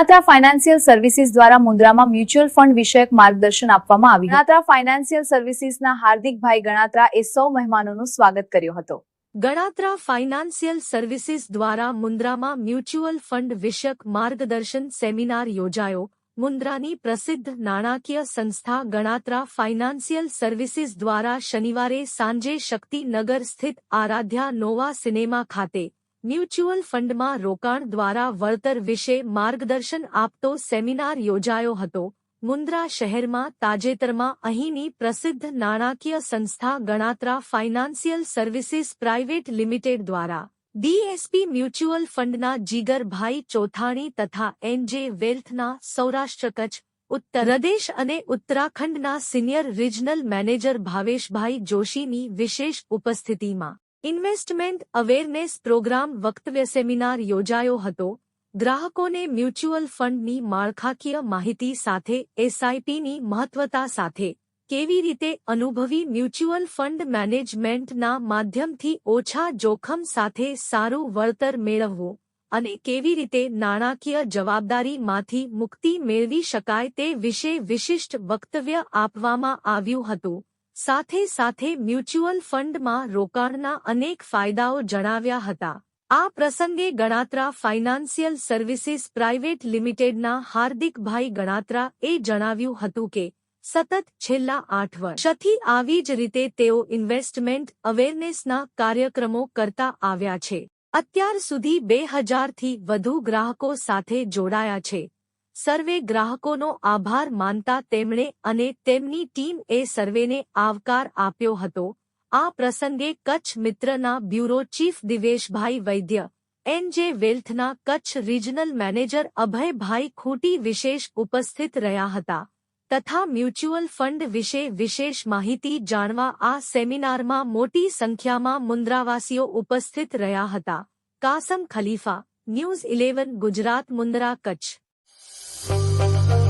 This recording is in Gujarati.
ગણાત્રા ફાઇનાન્શિયલ સર્વિસીસ દ્વારા મુન્દ્રામાં મ્યુચ્યુઅલ ફંડ વિષયક માર્ગદર્શન આપવામાં આવ્યું ગણાત્રા ફાઇનાન્શિયલ સર્વિસીસના હાર્દિકભાઈ ગણાત્રા એ સૌ મહેમાનોનું સ્વાગત કર્યો હતો. ગણાત્રા ફાઇનાન્શિયલ સર્વિસીસ દ્વારા મુન્દ્રામાં મ્યુચ્યુઅલ ફંડ વિષયક માર્ગદર્શન સેમિનાર યોજાયો. મુન્દ્રાની પ્રસિદ્ધ નાણાકીય સંસ્થા ગણાત્રા ફાઇનાન્શિયલ સર્વિસીસ દ્વારા શનિવારે સાંજે શક્તિનગર સ્થિત આરાધ્યા નોવા સિનેમા ખાતે મ્યુચ્યુઅલ ફંડમાં રોકાણ દ્વારા વળતર વિશે માર્ગદર્શન આપતો સેમિનાર યોજાયો હતો. મુન્દ્રા શહેરમાં તાજેતરમાં અહીંની પ્રસિદ્ધ નાણાકીય સંસ્થા Ganatra financial services private limited દ્વારા ડીએસપી મ્યુચ્યુઅલ ફંડના જીગરભાઈ ચોથાણી તથા એનજે વેલ્થના સૌરાષ્ટ્ર કચ્છ, ઉત્તર પ્રદેશ અને ઉત્તરાખંડના સિનિયર રિજનલ મેનેજર ભાવેશભાઈ જોશીની વિશેષ ઉપસ્થિતિમાં ઇન્વેસ્ટમેન્ટ અવેરનેસ પ્રોગ્રામ વક્તવ્ય સેમિનાર યોજાયો હતો. ગ્રાહકોને મ્યુચ્યુઅલ ફંડની માળખાકીય માહિતી સાથે, એસઆઈપીની મહત્વતા સાથે, કેવી રીતે અનુભવી મ્યુચ્યુઅલ ફંડ મેનેજમેન્ટના માધ્યમથી ઓછા જોખમ સાથે સારું વળતર મેળવવું અને કેવી રીતે નાણાકીય જવાબદારીમાંથી મુક્તિ મેળવી શકાય તે વિશે વિશિષ્ટ વક્તવ્ય આપવામાં આવ્યું હતું. સાથે સાથે મ્યુચ્યુઅલ ફંડમાં રોકાણના અનેક ફાયદાઓ જણાવ્યા હતા. આ પ્રસંગે ગણાત્રા ફાઇનાન્શિયલ સર્વિસીસ પ્રાઇવેટ લિમિટેડના હાર્દિકભાઈ ગણાત્રા એ જણાવ્યું હતું કે, સતત છેલ્લા આઠ વર્ષથી આવી જ રીતે તેઓ ઇન્વેસ્ટમેન્ટ અવેરનેસના કાર્યક્રમો કરતા આવ્યા છે. અત્યાર સુધી બે હજારથી વધુ ગ્રાહકો સાથે જોડાયા છે. સર્વે ગ્રાહકોનો આભાર માનતા તેમણે અને તેમની ટીમ એ સર્વેને આવકાર આપ્યો હતો. આ પ્રસંગે Kutch મિત્રના bureau chief Diveshbhai Vaidya NJ વેલ્થના Kutch regional manager Abhaybhai Khuti વિશેષ ઉપસ્થિત રહ્યા હતા. તથા મ્યુચ્યુઅલ ફંડ વિશે વિશેષ માહિતી જાણવા આ સેમિનારમાં મોટી સંખ્યામાં મુન્દ્રાવાસીઓ ઉપસ્થિત રહ્યા હતા. Kasam Khalifa, news eleven, Gujarat, Mundra, Kutch. Thank you.